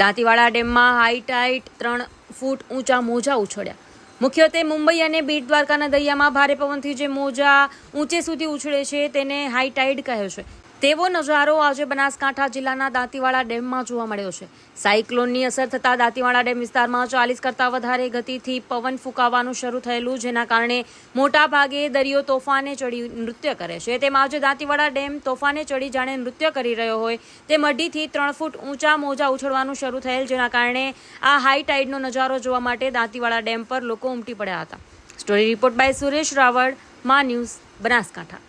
દાંતીવાડા ડેમમાં high tight ત્રણ ફૂટ ઊંચા મોજા ઉછળ્યા. મુખ્યત્વે મુંબઈ અને બીટ દ્વારકાના દરિયામાં ભારે પવનથી જે મોજા ઊંચે સુધી ઉછળે છે તેને હાઈ ટાઈડ કહે છે. તેવો નજારો આજે બનાસકાંઠા જિલ્લાના દાંતીવાડા ડેમમાં જોવા મળ્યો છે. સાયક્લોનની અસર થતાં દાંતીવાડા ડેમ વિસ્તારમાં ચાલીસ કરતાં વધારે ગતિથી પવન ફૂંકાવાનું શરૂ થયેલું, જેના કારણે મોટા ભાગે દરિયો તોફાને ચડી નૃત્ય કરે છે. તેમાં આજે દાંતીવાડા ડેમ તોફાને ચડી જાણે નૃત્ય કરી રહ્યો હોય તે મઢીથી ત્રણ ફૂટ ઊંચા મોજા ઉછળવાનું શરૂ થયેલ, જેના કારણે આ હાઈ ટાઈડનો નજારો જોવા માટે દાંતીવાડા ડેમ પર લોકો ઉમટી પડ્યા હતા. Story report by Suresh Raval, Maa news Banaskantha.